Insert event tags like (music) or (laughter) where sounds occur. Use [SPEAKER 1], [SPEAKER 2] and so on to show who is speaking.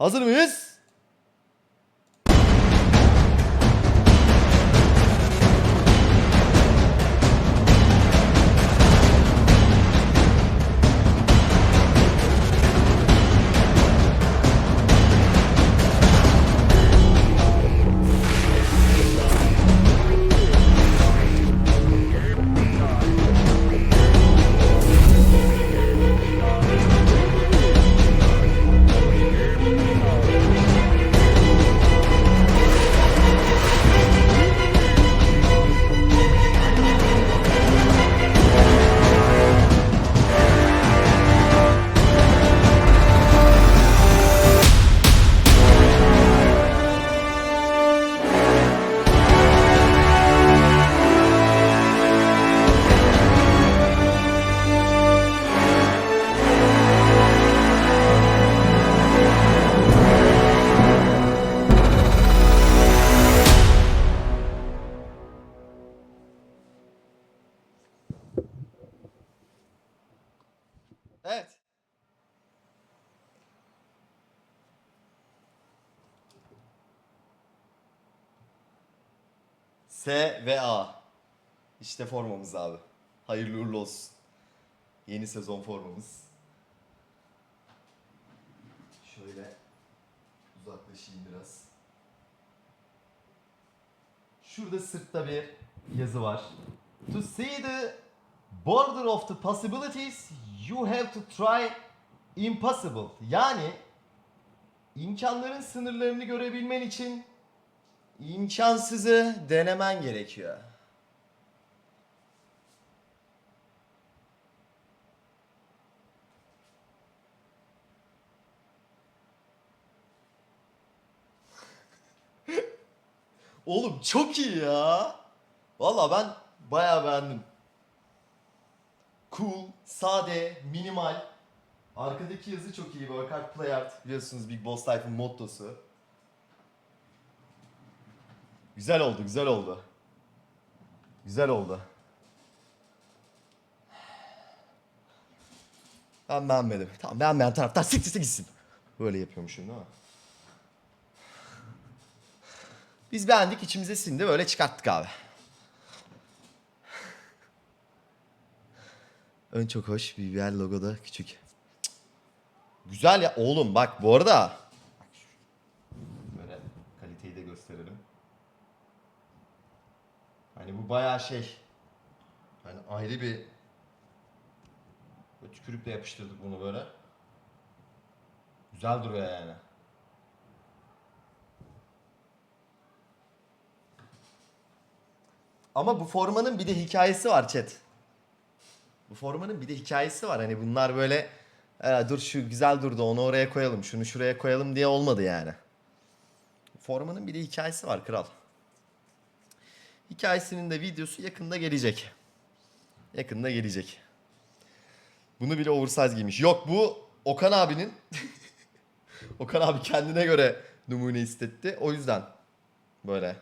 [SPEAKER 1] Hazır mıyız? Evet. S ve A. İşte formamız abi. Hayırlı uğurlu olsun. Yeni sezon formamız. Şöyle uzaklaşayım biraz. Şurada sırtta bir yazı var. To see the border of the possibilities, you have to try impossible. Yani imkanların sınırlarını görebilmen için imkansızı denemen gerekiyor. (laughs) Oğlum çok iyi ya. Valla ben bayağı beğendim. Cool, sade, minimal. Arkadaki yazı çok iyi. Work hard, play hard. Biliyorsunuz Big Boss Life'ın mottosu. Güzel oldu, güzel oldu. Güzel oldu. Ben beğenmedim. Tamam beğenmeyen taraftar siktirse gitsin. Böyle yapıyormuşum değil mi? Biz beğendik içimize sindi böyle çıkarttık abi. Ön çok hoş. BBL logo da küçük. Güzel ya oğlum bak bu arada. Böyle kaliteyi de gösterelim. Hani bu bayağı şey. Hani ayrı bir böyle tükürükle yapıştırdık bunu böyle. Güzel duruyor yani. Ama bu formanın bir de hikayesi var chat. Bu formanın bir de hikayesi var. Hani bunlar böyle "Ee, dur şu güzel durdu onu oraya koyalım şunu şuraya koyalım diye olmadı yani. Formanın bir de hikayesi var kral. Hikayesinin de videosu yakında gelecek. Yakında gelecek. Bunu bile oversize giymiş. Yok bu Okan abinin (laughs) Okan abi kendine göre numune istetti. O yüzden böyle